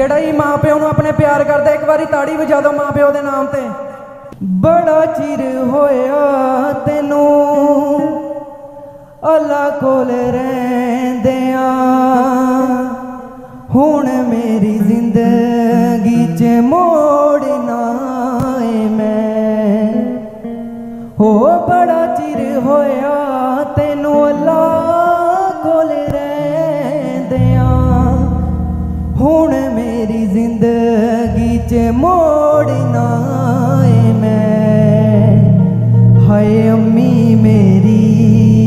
ਜਿਹੜਾ ਹੀ ਮਾਪਿਓ ਨੂੰ ਆਪਣੇ ਪਿਆਰ ਕਰਦਾ, ਇੱਕ ਵਾਰੀ ਤਾੜੀ ਵਜਾ ਦਿਓ ਮਾਪਿਓ ਦੇ ਨਾਮ ਤੇ। ਬੜਾ ਚਿਰ ਹੋਇਆ ਤੈਨੂੰ, ਅੱਲਾ ਕੋਲ ਰਹਿੰਦਿਆਂ। ਹੁਣ ਮੇਰੀ ਜ਼ਿੰਦਗੀ 'ਚ ਮੋੜਨਾ ਏ ਮੈਂ। ਹੋ ਬੜਾ ਚਿਰ ਹੋਇਆ ਤੈਨੂੰ ਅੱਲਾ ਜ਼ਿੰਦਗੀ 'ਚ ਮੋੜਨਾ ਏ ਮੈਂ ਹਾਏ ਅੰਮੀ ਮੇਰੀ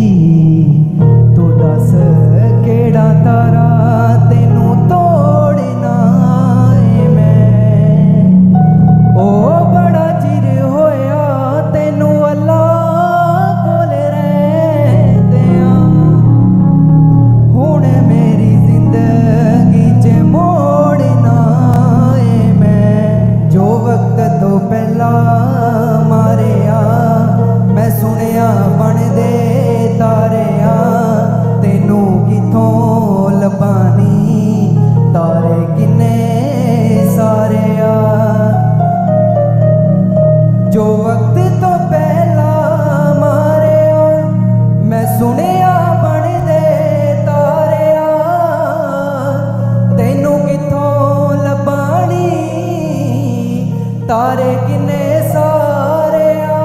ਤਾਰੇ ਕਿੰਨੇ ਸਾਰਿਆ,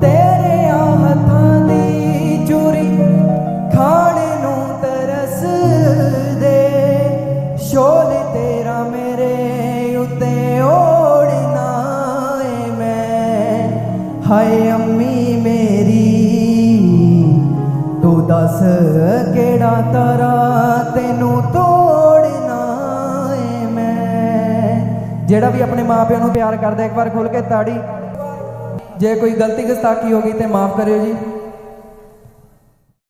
ਤੇਰੇ ਹੱਥਾਂ ਦੀ ਚੂਰੀ ਖਾਣੇ ਨੂੰ ਤਰਸਦੇ। ਸ਼ੋਲ ਤੇਰਾ ਮੇਰੇ ਉੱਤੇ ਓੜਨਾ ਏ ਮੈਂ। ਹਾਏ ਅੰਮੀ ਮੇਰੀ, ਤੂੰ ਦੱਸ ਕਿਹੜਾ ਤਾਰਾ ਤੈਨੂੰ ਤੋੜਨਾ ਜਿਹੜਾ ਵੀ ਆਪਣੇ ਮਾਪਿਆਂ ਨੂੰ ਪਿਆਰ ਕਰਦਾ, ਇੱਕ ਵਾਰ ਖੁੱਲ ਕੇ ਤਾੜੀ। ਜੇ ਕੋਈ ਗਲਤੀ, ਗੁਸਤਾਖੀ ਹੋ ਗਈ ਤੇ ਮਾਫ ਕਰਿਓ ਜੀ।